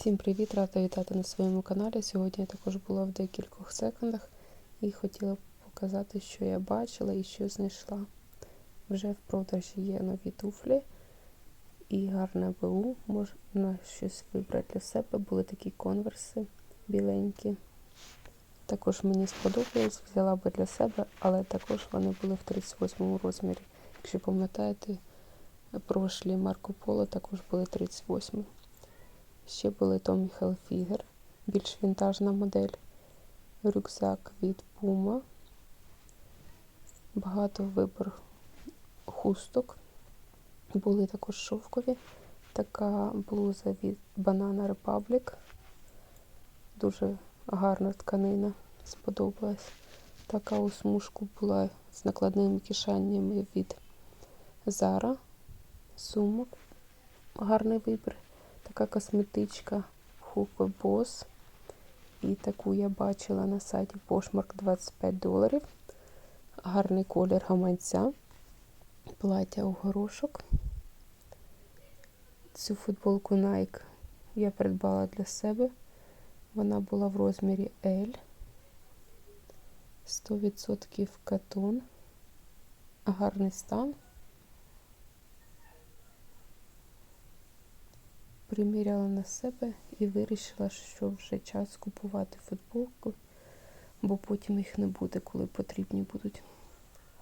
Всім привіт! Рада вітати на своєму каналі. Сьогодні я також була в декількох секундах і хотіла показати, що я бачила і що знайшла. Вже в продажі є нові туфлі і гарне БУ. Можна щось вибрати для себе. Були такі конверси біленькі. Також мені сподобалось, взяла би для себе, але також вони були в 38 розмірі. Якщо пам'ятаєте, прошлі Марко Поло також були 38. Ще були Tommy Hilfiger, більш вінтажна модель, рюкзак від Puma, багато вибор хусток. Були також шовкові. Така блуза від Banana Republic. Дуже гарна тканина, сподобалась. Така у смужку була з накладними кишенями від Zara. Сумок. Гарний вибір. Така косметичка Hugo Boss. І таку я бачила на сайті Poshmark 25 доларів. Гарний колір гаманця. Плаття у горошок. Цю футболку Nike я придбала для себе. Вона була в розмірі L. 100% катон. Гарний стан. Приміряла на себе і вирішила, що вже час купувати футболку, бо потім їх не буде, коли потрібні будуть.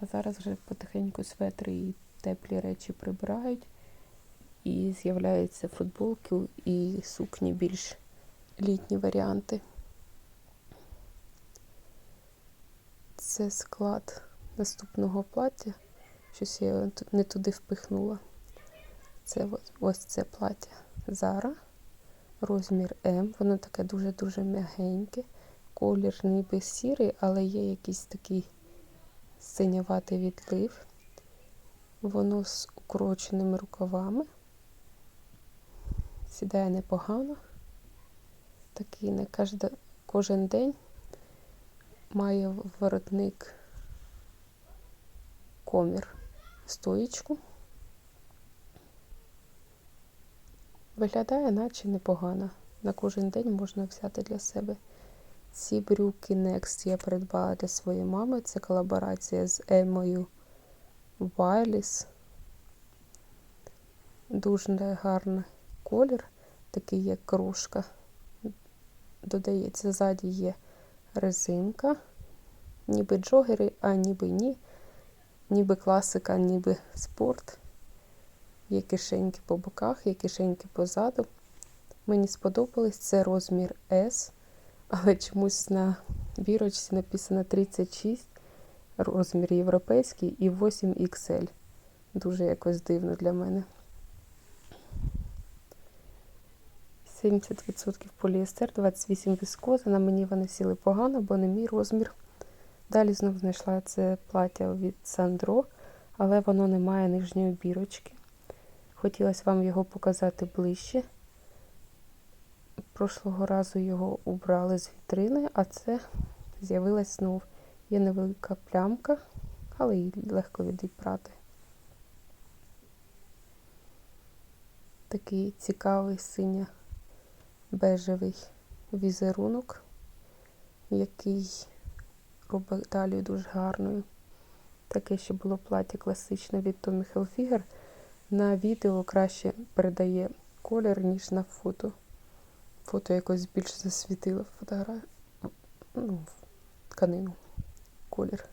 А зараз вже потихеньку светри і теплі речі прибирають, і з'являються футболки і сукні більш літні варіанти. Це склад наступного плаття. Щось я не туди впихнула. Це ось це плаття. Зара, розмір М. Воно таке дуже-дуже м'ягеньке. Колір ніби сірий, але є якийсь такий синяватий відлив. Воно з укороченими рукавами. Сідає непогано. Такий не кожен, кожен день має воротник комір стоїчку. Виглядає, наче непогано. На кожен день можна взяти для себе. Ці брюки Next я придбала для своєї мами. Це колаборація з Емою Вайліс. Дуже гарний колір, такий як кружка. Додається, ззаді є резинка. Ніби джогери, а ніби ні. Ніби класика, ніби спорт. Є кишеньки по боках, є кишеньки позаду. Мені сподобались це розмір S, але чомусь на бірочці написано 36, розмір європейський і 8XL. Дуже якось дивно для мене. 70% поліестер, 28 віскоза. На мені вони сіли погано, бо не мій розмір. Далі знову знайшла це плаття від Сандро, але воно не має нижньої бірочки. Хотілося вам його показати ближче. Прошлого разу його убрали з вітрини, а це з'явилась знов. Є невелика плямка, але її легко відібрати. Такий цікавий синьо-бежевий візерунок, який робить талію дуже гарною. Таке ще було плаття класичне від Tommy Hilfiger. На відео краще передає колір, ніж на фото. Фото якось більше засвітило фотографію, ну, тканину. Колір.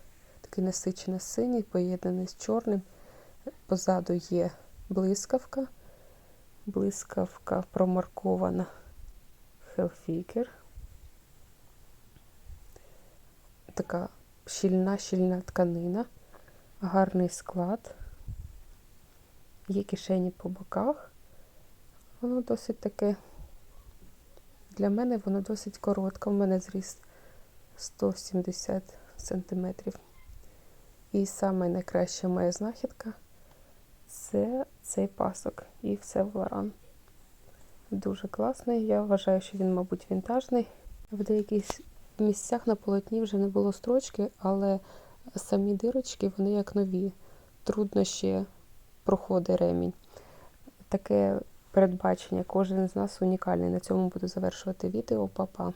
Такий насичено синій, поєднаний з чорним. Позаду є блискавка. Блискавка промаркована Hellfigure. Така щільна-щільна тканина, гарний склад. Є кишені по боках. Воно досить таке, для мене воно досить коротке. У мене зріст 170 см. І саме найкраща моя знахідка це цей пасок і все в Лоран. Дуже класний. Я вважаю, що він, мабуть, вінтажний. В деяких місцях на полотні вже не було строчки, але самі дирочки, вони як нові. Трудно ще проходить ремінь. Таке передбачення. Кожен з нас унікальний. На цьому буду завершувати відео. Па-па!